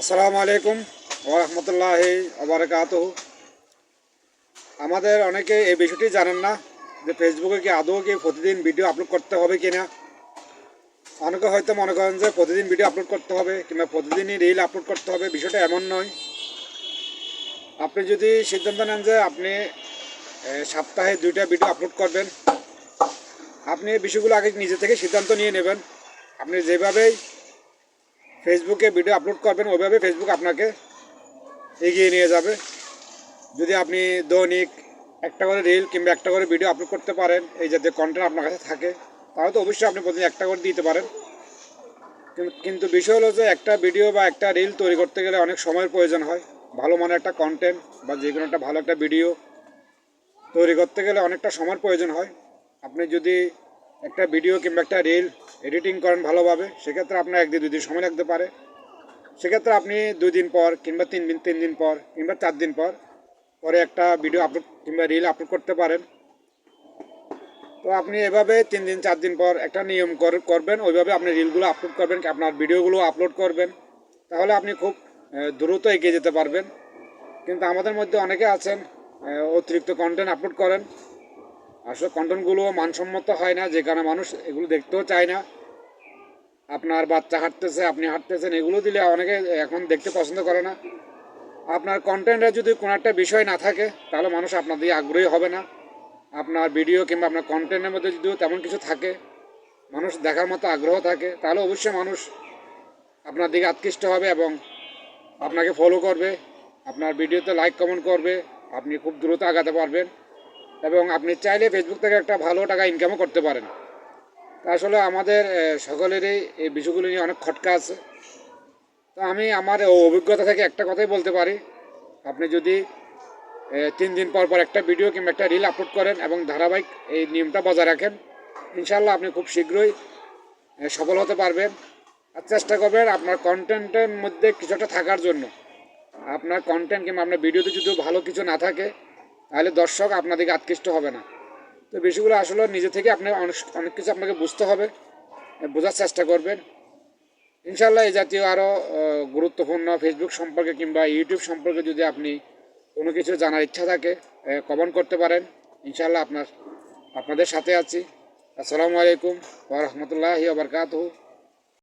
আসসালামু আলাইকুম ওরহমতুল্লাহ আবরকাত আমাদের অনেকে এই বিষয়টি জানেন না যে ফেসবুকে কি আদৌ কি প্রতিদিন ভিডিও আপলোড করতে হবে কি না অনেকে হয়তো মনে করেন যে প্রতিদিন ভিডিও আপলোড করতে হবে কিংবা প্রতিদিনই রিল আপলোড করতে হবে, বিষয়টা এমন নয়। আপনি যদি সিদ্ধান্ত নেন যে আপনি সপ্তাহে দুইটা ভিডিও আপলোড করবেন, আপনি এই বিষয়গুলো আগে নিজে থেকে সিদ্ধান্ত নিয়ে নেবেন। আপনি যেভাবেই ফেসবুকে ভিডিও আপলোড করবেন, ওইভাবে ফেসবুক আপনাকে এগিয়ে নিয়ে যাবে। যদি আপনি দৈনিক একটা করে রিল কিংবা একটা করে ভিডিও আপলোড করতে পারেন, এই জাতীয় কন্টেন্ট আপনার কাছে থাকে, তাহলে তো অবশ্যই আপনি প্রতিদিন একটা করে দিতে পারেন। কিন্তু বিষয় হলো যে একটা ভিডিও বা একটা রিল তৈরি করতে গেলে অনেক সময়ের প্রয়োজন হয়। ভালো মানের একটা কন্টেন্ট বা যে কোনো একটা ভালো একটা ভিডিও তৈরি করতে গেলে অনেকটা সময়ের প্রয়োজন হয়। আপনি যদি একটা ভিডিও কিংবা একটা রিল এডিটিং করেন ভালোভাবে, সেক্ষেত্রে আপনার একদিন দুই দিন সময় লাগতে পারে। সেক্ষেত্রে আপনি দুই দিন পর কিংবা তিন দিন তিন দিন পর কিংবা চার দিন পর পরে একটা ভিডিও আপলোড কিংবা রিল আপলোড করতে পারেন। তো আপনি এভাবে তিন দিন, চার দিন পর একটা নিয়ম কর- করবেন, ওইভাবে আপনি রিলগুলো আপলোড করবেন, আপনার ভিডিওগুলো আপলোড করবেন। তাহলে আপনি খুব দ্রুত এগিয়ে যেতে পারবেন। কিন্তু আমাদের মধ্যে অনেকে আছেন অতিরিক্ত কন্টেন্ট আপলোড করেন। আসলে কন্টেন্টগুলো মানসম্মত হয় না, যে কারণে মানুষ এগুলো দেখতেও চায় না। আপনার বাচ্চা হাঁটতেছে, আপনি হাঁটতেছেন, এগুলো দিলে অনেকে এখন দেখতে পছন্দ করে না। আপনার কন্টেন্টে যদি কোনো একটা বিষয় না থাকে, তাহলে মানুষ আপনার দিকে আগ্রহী হবে না। আপনার ভিডিও কিংবা আপনার কন্টেন্টের মধ্যে যদিও তেমন কিছু থাকে, মানুষ দেখার মতো আগ্রহ থাকে, তাহলে অবশ্যই মানুষ আপনার দিকে আকৃষ্ট হবে এবং আপনাকে ফলো করবে। আপনার ভিডিওতে লাইক কমেন্ট করবে। আপনি খুব দ্রুত আগাতে পারবেন। এবং আপনি চাইলে ফেসবুক থেকে একটা ভালো টাকা ইনকামও করতে পারেন। আসলে আমাদের সকলেরই এই বিষয়গুলো নিয়ে অনেক খটকা আছে। তো আমি আমার অভিজ্ঞতা থেকে একটা কথাই বলতে পারি। আপনি যদি তিন দিন পর পর একটা ভিডিও কিংবা একটা রিল আপলোড করেন এবং ধারাবাহিক এই নিয়মটা বজায় রাখেন ইনশাল্লাহ আপনি খুব শীঘ্রই সফল হতে পারবেন। আর চেষ্টা করবেন আপনার কন্টেন্টের মধ্যে কিছুটা থাকার জন্য। আপনার কন্টেন্ট কিংবা আপনার ভিডিওতে যদি ভালো কিছু না থাকে তাহলে দর্শক আপনার দিকে আকৃষ্ট হবে না। তো বিষয়গুলো আসলে নিজে থেকে আপনি অনেক অনেক কিছু আপনাকে বুঝতে হবে, বোঝার চেষ্টা করবেন। ইনশাল্লাহ এই জাতীয় আরও গুরুত্বপূর্ণ ফেসবুক সম্পর্কে কিংবা ইউটিউব সম্পর্কে যদি আপনি কোনো কিছু জানার ইচ্ছা থাকে কমেন্ট করতে পারেন। ইনশাল্লাহ আপনার, আপনাদের সাথে আছি। আসসালামু আলাইকুম ওরহমতুল্লাহি আবরকাতহ